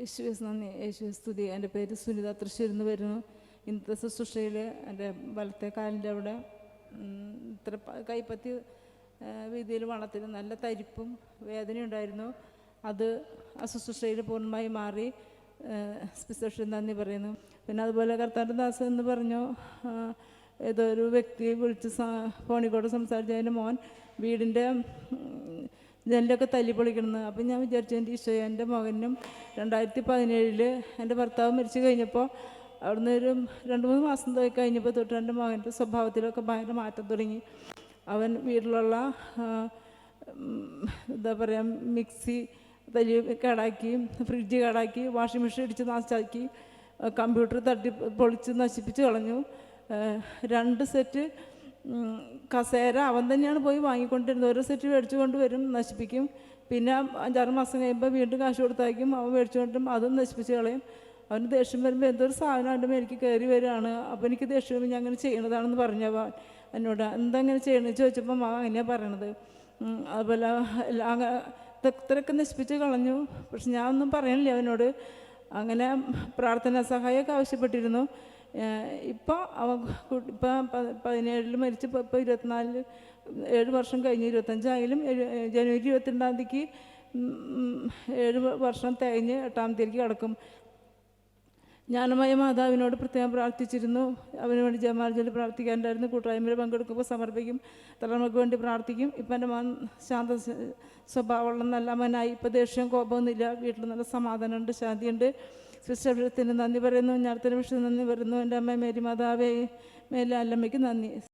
യേശുവെ നന്ദി. യേശുവെ സ്തുതി. എന്റെ പേര് സുനിത. തൃശ്ശൂരിൽ നിന്ന് വരുന്നു. ഇന്നത്തെ ശുശ്രൂഷയിൽ എന്റെ വലത്തെ കാലിന്റെ അവിടെ ഇത്ര കൈപ്പത്തി രീതിയിൽ വള്ളത്തിൽ നല്ല തരിപ്പും വേദനയുണ്ടായിരുന്നു. അത് ആ ശുശ്രൂഷയിൽ പൂർണമായി മാറി സ്പെഷ്യൽ നന്ദി പറയുന്നു. പിന്നെ അതുപോലെ കർത്താന്റെ ദാസ് എന്ന് പറഞ്ഞു ഏതോ ഒരു വ്യക്തി വിളിച്ച് ഫോണിൽ കൂടെ സംസാരിച്ചതിന്റെ മോൻ വീടിന്റെ ജനലൊക്കെ തല്ലി പൊളിക്കണമെന്ന് അപ്പം ഞാൻ വിചാരിച്ചു എന്റെ ഈശോ എന്റെ മകനും രണ്ടായിരത്തി പതിനേഴിൽ എന്റെ ഭർത്താവ് മരിച്ചു കഴിഞ്ഞപ്പോൾ അവിടുന്ന് ഒരു രണ്ട് മൂന്ന് മാസം കഴിഞ്ഞപ്പോൾ തൊട്ട് എന്റെ മകന്റെ സ്വഭാവത്തിലൊക്കെ ഭയങ്കര മാറ്റം തുടങ്ങി. അവൻ വീട്ടിലുള്ള എന്താ പറയുക മിക്സി തല്ലി കേടാക്കി ഫ്രിഡ്ജ് കേടാക്കി വാഷിംഗ് മെഷീൻ ഇടിച്ച് നാശാക്കി കമ്പ്യൂട്ടർ തട്ടി പൊളിച്ച് നശിപ്പിച്ച് കളഞ്ഞു. രണ്ട് സെറ്റ് കസേര അവൻ തന്നെയാണ് പോയി വാങ്ങിക്കൊണ്ടിരുന്നത്. ഓരോ സെറ്റ് മേടിച്ചു കൊണ്ടുവരും നശിപ്പിക്കും. പിന്നെ അഞ്ചാറ് മാസം കഴിയുമ്പോൾ വീണ്ടും കാശ് കൊടുത്തയക്കും. അവൻ മേടിച്ചു കൊണ്ടും അതും നശിപ്പിച്ച് കളയും. അവന് ദേഷ്യം വരുമ്പോൾ എന്തൊരു സാധനം അവന്റെ മേലേക്ക് കയറി വരികയാണ്. അപ്പോൾ എനിക്ക് ദേഷ്യം വരുമ്പോൾ ഞാൻ അങ്ങനെ ചെയ്യണതാണെന്ന് പറഞ്ഞവ എന്നോട്. എന്തങ്ങനെ ചെയ്യണമെന്ന് ചോദിച്ചപ്പോൾ മാ അങ്ങനെയാണ് പറയണത്. അതുപോലെ ഇത്രയൊക്കെ നശിപ്പിച്ച് കളഞ്ഞു. പക്ഷെ ഞാൻ ഒന്നും പറയണില്ല അവനോട്. അങ്ങനെ പ്രാർത്ഥനാ സഹായമൊക്കെ ആവശ്യപ്പെട്ടിരുന്നു. ഇപ്പോൾ അവ ഇപ്പോൾ പതിനേഴിൽ മരിച്ച് ഇപ്പോൾ ഇപ്പോൾ ഇരുപത്തിനാലിൽ ഏഴ് വർഷം കഴിഞ്ഞ് ഇരുപത്തഞ്ചായാലും ജനുവരി ഇരുപത്തിരണ്ടാം തീയതിക്ക് ഏഴ് വർഷം തികഞ്ഞ് എട്ടാം തീയതിക്ക് കിടക്കും. ജ്ഞാനമായ മാതാവിനോട് പ്രത്യേകം പ്രാർത്ഥിച്ചിരുന്നു. അവന് വേണ്ടി ജമാർജലി പ്രാർത്ഥിക്കാനുണ്ടായിരുന്നു. കൂട്ടായ്മയിൽ പങ്കെടുക്കുമ്പോൾ സമർപ്പിക്കും. തലമുറയ്ക്ക് വേണ്ടി പ്രാർത്ഥിക്കും. ഇപ്പം എന്റെ മകൻ ശാന്ത സ്വ- സ്വഭാവമുള്ള നല്ല മനായി ഇപ്പം ദേഷ്യം കോപമൊന്നുമില്ല. വീട്ടിൽ നല്ല സമാധാനമുണ്ട് ശാന്തിയുണ്ട്. സിസ്റ്റത്തിന് നന്ദി പറയുന്നു. ഞാനത്തിന് വിഷയം നന്ദി പറയുന്നു. എന്റെ അമ്മ മേരി മാതാവേ മേലെ അല്ലമ്മയ്ക്ക് നന്ദി.